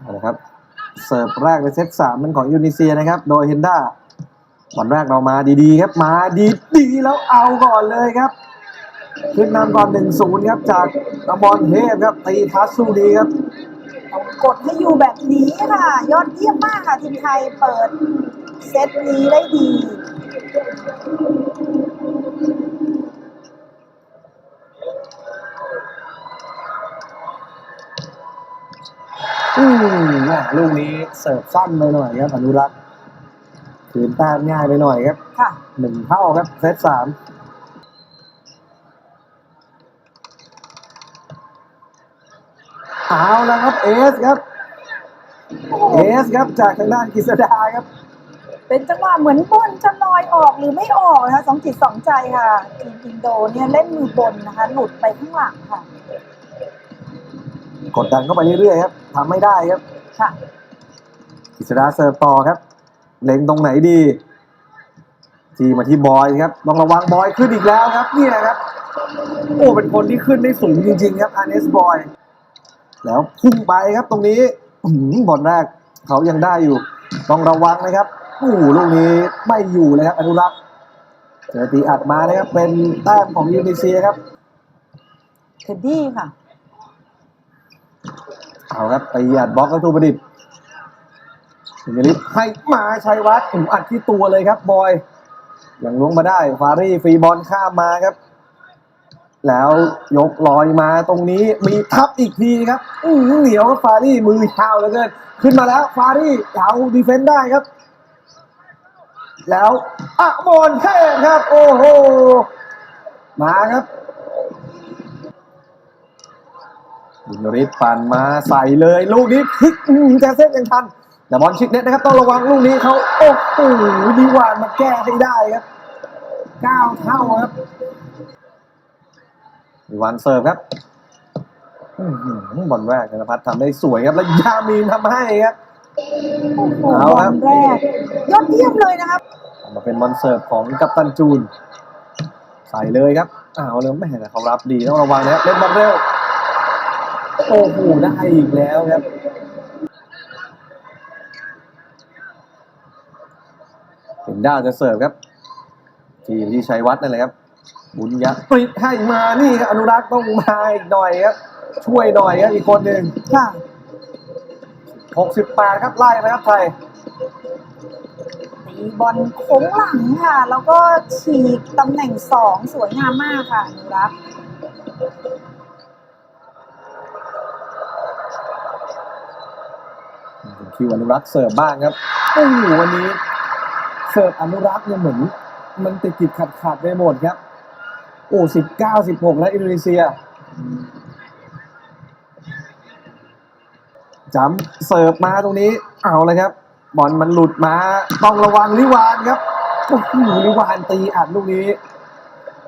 เอาละครับเสิร์ฟแรกในเซตสามเป็นของอินโดนีเซียนะครับ โดยเฮนด้าบอลแรกเรามาดีๆครับ มาดีๆแล้วเอาก่อนเลยครับ ขึ้นนำก่อนหนึ่งศูนย์ครับ จากตะบอลเทพครับตีทัสสู้ดีครับกดให้อยู่แบบนี้ค่ะ ยอดเยี่ยมมากค่ะทีมไทยเปิดเซตนี้ได้ดี อืมแม่ลูกนี้เสิร์ฟสั้นไปหน่อยครับอนุรักษ์คืนแต้มง่ายไปหน่อยครับค่ะ หนึ่งเท่าครับเซตสามเอาแล้วครับเอสครับ เอสครับจากทางด้านกฤษดาครับ เป็นจังหวะเหมือนบนจะลอยออกหรือไม่ออกนะคะสองจิตสองใจค่ะทีมอินโดเนี่ยเล่นมือบนนะคะ หลุดไปข้างหลังค่ะ กดดันเข้าไปเรื่อยๆครับทำไม่ได้ครับค่ะกฤษดาเสิร์ฟต่อครับ เล็งตรงไหนดีจีมาที่บอยครับต้องระวังบอยขึ้นอีกแล้วครับเนี่ยครับ โอ้เป็นคนที่ขึ้นได้สูงจริง ๆ ครับอาร์เนสบอยแล้วพุ่งไปครับตรงนี้อื้อหือบอลแรกเขายังได้อยู่ ต้องระวังนะครับโอ้โหลูกนี้ไม่อยู่เลยครับอนุรักษ์เจอตีอัดมานะครับเป็นแต้มของอินโดนีเซียครับเทดดี้ค่ะ เอาครับตีอัดบล็อกกระตูประดิษฐ์สุนยริศให้มาชัยวัฒน์อัดที่ตัวเลยครับบอยยังล้วงมาได้ฟารี่ฟรีบอลข้ามมาครับ แล้วยกลอยมาตรงนี้มีทับอีกทีครับอื้อเหนียวครับฟารี่มือยาเหลือเกินขึ้นมาแล้วฟารี่เอาดีเฟนต์ได้ครับ แล้วอะบอลเทพครับ โอ้โหมาครับ บุญยริศปั่นมาใส่เลย ลูกนี้พลิกอื้อหือแจเซฟยังทันแต่บอลชิดเน็ตนะครับต้องระวังลูกนี้เขาโอ้โหดีหวานมาแก้ให้ได้ครับเก้าเท่าครับดีหวานเสิร์ฟครับอื้อหือบอลแรกธนพัฒน์ทำได้สวยครับ แล้วยามีนทำให้ครับโอ้โหเอาบครัอบลแรกยอดเยี่ยมเลยนะครับมาเป็นบอลเสิร์ฟของกัปตันจูน ใส่เลยครับอ้าวเลยไม่เห็นเขารับดีต้องระวังนะครับเล่นบอลเร็ว โอ้โหได้อีกแล้วครับถึงด้าจะเสิร์ฟครับ ทีมที่ชัยวัฒน์นั่นแหละครับ บุญยักษ์ปริดให้มานี่ครับอนุรักษ์ต้องมาอีกหน่อยครับ ช่วยหน่อยครับอีกคนหนึ่งค่ะ68ครับไล่ไปครับไทยตีบอลโค้งหลังค่ะ แล้วก็ฉีกตำแหน่งสองสวยงามมากค่ะอนุรักษ์ ถึงคิวอนุรักษ์เสิร์ฟบ้างครับโอ้โหวันนี้เสิร์ฟอนุรักษ์เนี่ยเหมือน มันติดติดขัดขัดๆไปหมดครับ โอ้สิบเก้าสิบหกแล้วอินโดนีเซียจำเสิร์ฟมาตรงนี้เอาเลยครับบอลมันหลุดมา ต้องระวังลิวานครับโอ้โหลิวานตีอัดลูกนี้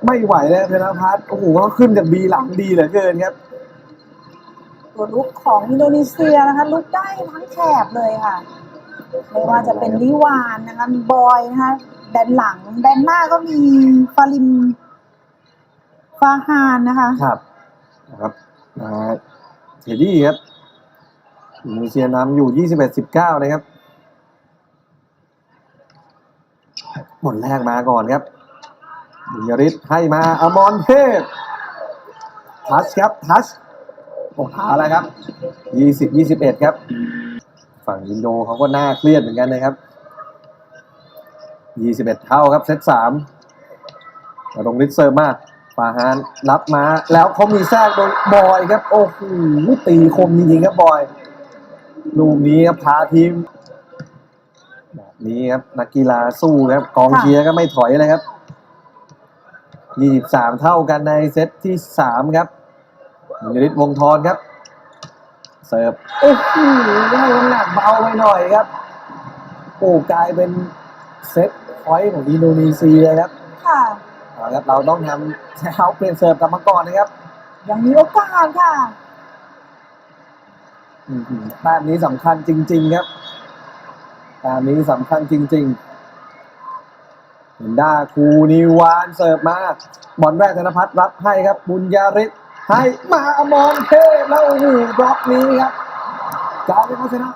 ไม่ไหวแล้วธนพัฒน์โอ้โหเขาขึ้นจากบีหลังดีเหลือเกินครับ ตัวลุกของอินโดนีเซียนะคะลุกได้ทั้งแถบเลยค่ะไม่ว่าจะเป็นลิวานนะคะบอยนะคะแดนหลังแดนหน้าก็มีฟาริมฟาฮานนะคะครับนะครับอ่าเทดดี้ครับอินโดนีเซียนำอยู่21-19นะครับบอลแรกมาก่อนครับบุญยริศให้มาอมรเทพทัชครับทัช โอ้าแล้วครับ20-21ครับ ฝั่งอินโดเขาก็น่าเครียดเหมือนกันนะครับ21เอ็ดเท่าครับเซต3แล้วตรงริสเซอร์มาฟาฮานรับมา แล้วเขามีแทรกโดยบอยครับ โอ้โหตีคมจริงๆครับบอยลูกนี้ครับพาทีมแบบนี้ครับนักกีฬาสู้ครับกองเชียร์ก็ไม่ถอยเลยครับ 23 เท่ากันในเซตที่ 3 ครับ บุญยริศวงศ์ทรครับ เสิร์ฟโอ้โหให้น้ำหนักเบาไปหน่อยครับโอ้กลายเป็นเซตพอยต์ของอินโดนีเซียครับค่ะ เอาละครับเราต้องทำเช้าเปลี่ยนเสิร์ฟกลับมาก่อนนะครับยังมีโอกาสค่ะ อืมแต้มนี้สำคัญจริง ๆ ครับแต้มนี้สำคัญจริงๆเห็นด้าคูนิวานเสิร์ฟมาบอลแรกธนพัฒน์รับให้ครับบุญญาริศ ให้มาอมเทแล้วหูบล็อกนี้ครับกลายเป็นเขาชนะ